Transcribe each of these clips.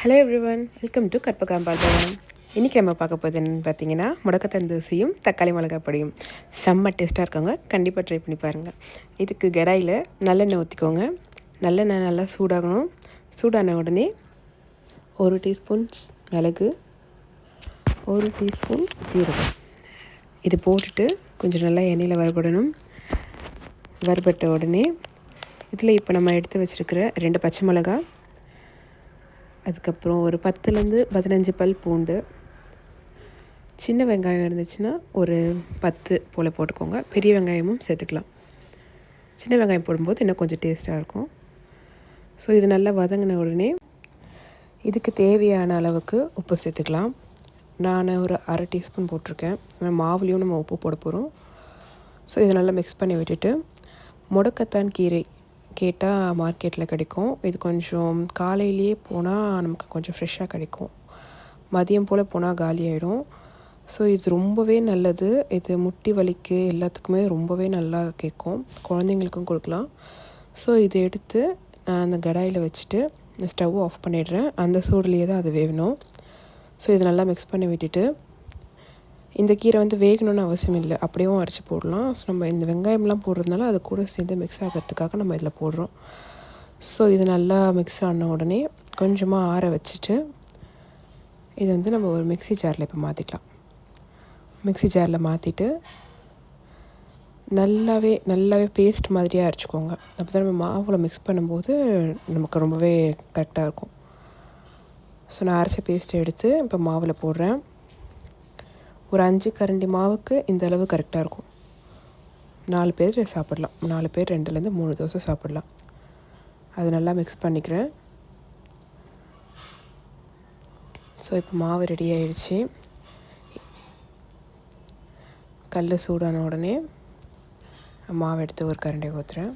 Hello everyone welcome to Karpagambal Bhavan இன்றைக்கி நம்ம பார்க்க போகுதுன்னு என்னென்னு பார்த்தீங்கன்னா முடக்கத்தந்தூசியும் தக்காளி மிளகாய் பொடியும் செம்ம டேஸ்ட்டாக இருக்கவங்க கண்டிப்பாக ட்ரை பண்ணி பாருங்கள் இதுக்கு கடாயில் நல்லெண்ணெய் ஊற்றிக்கோங்க நல்லெண்ணெய் நல்லா சூடாகணும். சூடான உடனே ஒரு டீஸ்பூன் மிளகு ஒரு டீஸ்பூன் ஜீரகம் இது போட்டுட்டு கொஞ்சம் நல்லா எண்ணெயில் வறுபடணும். வறுபட்ட உடனே இதில் இப்போ நம்ம எடுத்து வச்சுருக்கிற ரெண்டு பச்சை மிளகா அதுக்கப்புறம் ஒரு பத்துலேருந்து பதினஞ்சு பல் பூண்டு. சின்ன வெங்காயம் இருந்துச்சுன்னா ஒரு பத்து போல் போட்டுக்கோங்க. பெரிய வெங்காயமும் சேர்த்துக்கலாம். சின்ன வெங்காயம் போடும்போது இன்னும் கொஞ்சம் டேஸ்ட்டாக இருக்கும். ஸோ இது நல்லா வதங்கின உடனே இதுக்கு தேவையான அளவுக்கு உப்பு சேர்த்துக்கலாம். நான் ஒரு அரை டீஸ்பூன் போட்டிருக்கேன். மாவுலேயும் நம்ம உப்பு போட போகிறோம் ஸோ இதை நல்லா மிக்ஸ் பண்ணி விட்டுட்டு முடக்கத்தான் கீரை கேட்டால் மார்க்கெட்டில் கிடைக்கும். இது கொஞ்சம் காலையிலேயே போனால் நமக்கு கொஞ்சம் ஃப்ரெஷ்ஷாக கிடைக்கும். மதியம் போல் போனால் காலி ஆகிடும் ஸோ இது ரொம்பவே நல்லது. இது முட்டி வலிக்கு எல்லாத்துக்குமே ரொம்பவே நல்லா கேட்கும். குழந்தைங்களுக்கும் கொடுக்கலாம். ஸோ இதை எடுத்து நான் அந்த கடாயில் வச்சுட்டு ஸ்டவ் ஆஃப் பண்ணிடுறேன். அந்த சூடுலேயே தான் அது வேகணும். ஸோ இது நல்லா மிக்ஸ் பண்ணி விட்டுட்டு இந்த கீரை வந்து வேகணும்னு அவசியம் இல்லை. அப்படியும் அரைச்சி போடலாம். ஸோ நம்ம இந்த வெங்காயம்லாம் போடுறதுனால அது கூட சேர்ந்து மிக்ஸ் ஆகிறதுக்காக நம்ம இதில் போடுறோம். ஸோ இது நல்லா மிக்ஸ் ஆன உடனே கொஞ்சமாக ஆற வச்சுட்டு இது வந்து நம்ம ஒரு மிக்சி ஜாரில் இப்போ மாற்றிக்கலாம் மிக்சி ஜாரில் மாற்றிட்டு நல்லாவே நல்லாவே பேஸ்ட் மாதிரியாக அரைச்சிக்கோங்க. அப்போ தான் நம்ம மாவில் மிக்ஸ் பண்ணும்போது நமக்கு ரொம்பவே கரெக்டாக இருக்கும். ஸோ நான் அரைச்ச பேஸ்ட்டை எடுத்து இப்போ மாவில் போடுறேன். ஒரு அஞ்சு கரண்டி மாவுக்கு இந்த அளவு கரெக்டாக இருக்கும். நாலு பேர் சாப்பிட்லாம். நாலு பேர் ரெண்டுலேருந்து மூணு தோசை சாப்பிட்லாம். அது நல்லா மிக்ஸ் பண்ணிக்கிறேன். ஸோ இப்போ மாவு ரெடி ஆயிடுச்சு கல் சூடான உடனே மாவு எடுத்து ஒரு கரண்டி ஊற்றுறேன்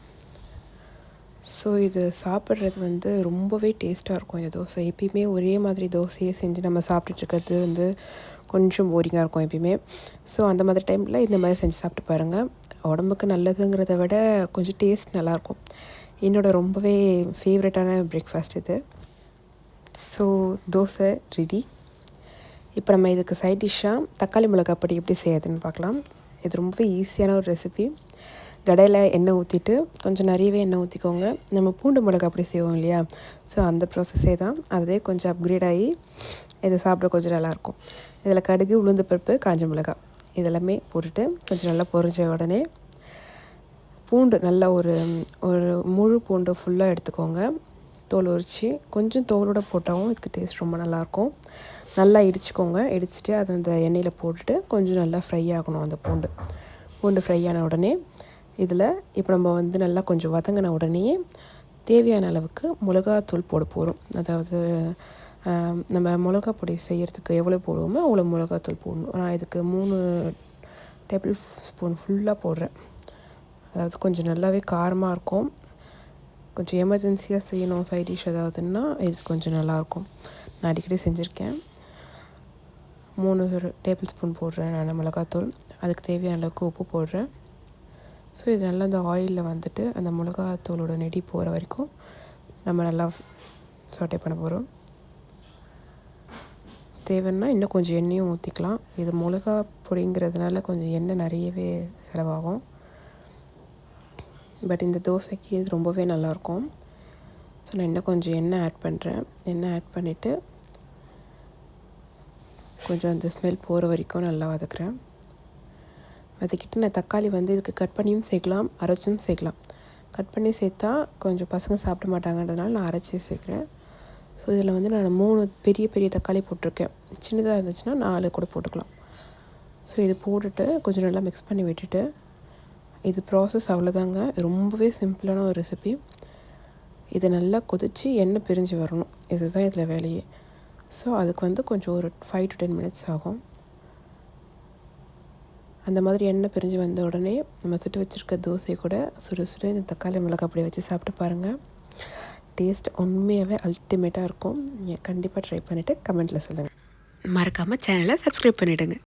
ஸோ இது சாப்பிட்றது வந்து ரொம்பவே டேஸ்ட்டாக இருக்கும் இந்த தோசை. எப்பயுமே ஒரே மாதிரி தோசையை செஞ்சு நம்ம சாப்பிட்டுட்டு வந்து கொஞ்சம் போரிங்காக இருக்கும் எப்பயுமே. ஸோ அந்த மாதிரி டைமில் இந்த மாதிரி செஞ்சு சாப்பிட்டு பாருங்கள் உடம்புக்கு நல்லதுங்கிறத விட கொஞ்சம் டேஸ்ட் நல்லாயிருக்கும். என்னோடய ரொம்பவே ஃபேவரட்டான பிரேக்ஃபாஸ்ட் இது. ஸோ தோசை ரெடி இப்போ நம்ம இதுக்கு சைட் டிஷ்ஷாக தக்காளி மிளகாய் பொடி எப்படி செய்யறதுன்னு பார்க்கலாம். இது ரொம்பவே ஈஸியான ஒரு ரெசிபி கடையில் எண்ணெய் ஊற்றிட்டு கொஞ்சம் நிறையவே எண்ணெய் ஊற்றிக்கோங்க நம்ம பூண்டு மிளகா அப்படி செய்வோம் இல்லையா? ஸோ அந்த ப்ராசஸே தான். அதே கொஞ்சம் அப்கிரேட் ஆகி இதை சாப்பிட கொஞ்சம் நல்லாயிருக்கும் இதில் கடுகு உளுந்து பருப்பு காஞ்ச மிளகா இதெல்லாமே போட்டுட்டு கொஞ்சம் நல்லா பொறிஞ்ச உடனே பூண்டு நல்லா ஒரு ஒரு முழு பூண்டு ஃபுல்லாக எடுத்துக்கோங்க. தோல் உரித்து கொஞ்சம் தோலோடு போட்டாலும் இதுக்கு டேஸ்ட் ரொம்ப நல்லாயிருக்கும் நல்லா இடிச்சுக்கோங்க. இடிச்சிட்டு அதை அந்த எண்ணெயில் போட்டுட்டு கொஞ்சம் நல்லா ஃப்ரை ஆகணும் அந்த பூண்டு. பூண்டு ஃப்ரை ஆன உடனே இதில் இப்போ நம்ம வந்து நல்லா கொஞ்சம் வதங்கின உடனே தேவையான அளவுக்கு மிளகாத்தூள் போட போகிறோம். அதாவது நம்ம மிளகா பொடி செய்கிறதுக்கு எவ்வளோ போடுவோமோ அவ்வளோ மிளகாத்தூள் போடணும். நான் இதுக்கு மூணு டேபிள் ஸ்பூன் ஃபுல்லாக போடுறேன். அதாவது கொஞ்சம் நல்லாவே காரமாக இருக்கும். கொஞ்சம் எமர்ஜென்சியாக செய்யணும் சைட் டிஷ் ஏதாவதுன்னா இது கொஞ்சம் நல்லாயிருக்கும். நான் அடிக்கடி செஞ்சுருக்கேன். மூணு டேபிள் ஸ்பூன் போடுறேன் நான் மிளகாத்தூள். அதுக்கு தேவையான அளவுக்கு உப்பு போடுறேன். ஸோ இது நல்லா அந்த ஆயிலில் வந்துட்டு அந்த மிளகாத்தூளோட நெடி போகிற வரைக்கும் நம்ம நல்லா சாட்டே பண்ண போகிறோம் தேவைன்னா இன்னும் கொஞ்சம் எண்ணெயும் ஊற்றிக்கலாம் இது மிளகா பொடிங்கிறதுனால கொஞ்சம் எண்ணெய் நிறையவே செலவாகும். பட் இந்த தோசைக்கு இது ரொம்பவே நல்லாயிருக்கும். ஸோ நான் இன்னும் கொஞ்சம் எண்ணெய் ஆட் பண்ணுறேன் எண்ணெய் ஆட் பண்ணிவிட்டு கொஞ்சம் அந்த ஸ்மெல் போகிற வரைக்கும் நல்லா வதக்குறேன். அதுக்கிட்ட நான் தக்காளி வந்து இதுக்கு கட் பண்ணியும் சேர்க்கலாம் அரைச்சும் சேர்க்கலாம். கட் பண்ணி சேர்த்தா கொஞ்சம் பசங்க சாப்பிட மாட்டாங்கன்றதுனால நான் அரைச்சி சேர்க்குறேன். ஸோ இதில் வந்து நான் மூணு பெரிய பெரிய தக்காளி போட்டிருக்கேன். சின்னதாக இருந்துச்சுன்னா நாலு கூட போட்டுக்கலாம். ஸோ இது போட்டுட்டு கொஞ்சம் நல்லா மிக்ஸ் பண்ணி விட்டுட்டு இது ப்ராசஸ் அவ்வளோதாங்க ரொம்பவே சிம்பிளான ஒரு ரெசிபி இதை நல்லா கொதித்து எண்ணெய் பிரிஞ்சு வரணும். இதுதான் இதில் வேலையே. ஸோ அதுக்கு வந்து கொஞ்சம் ஒரு ஃபைவ் டு டென் மினிட்ஸ் ஆகும். அந்த மாதிரி எண்ணெய் பிரிஞ்சு வந்த உடனே நம்ம சுட்டு வச்சுருக்க தோசை கூட சுடு சுடு இந்த தக்காளி மிளகா அப்படியே வச்சு சாப்பிட்டு பாருங்கள் டேஸ்ட் உண்மையாகவே அல்டிமேட்டாக இருக்கும். நீங்கள் கண்டிப்பாக ட்ரை பண்ணிவிட்டு கமெண்ட்டில் சொல்லுங்கள் மறக்காமல் சேனலை சப்ஸ்கிரைப் பண்ணிவிடுங்க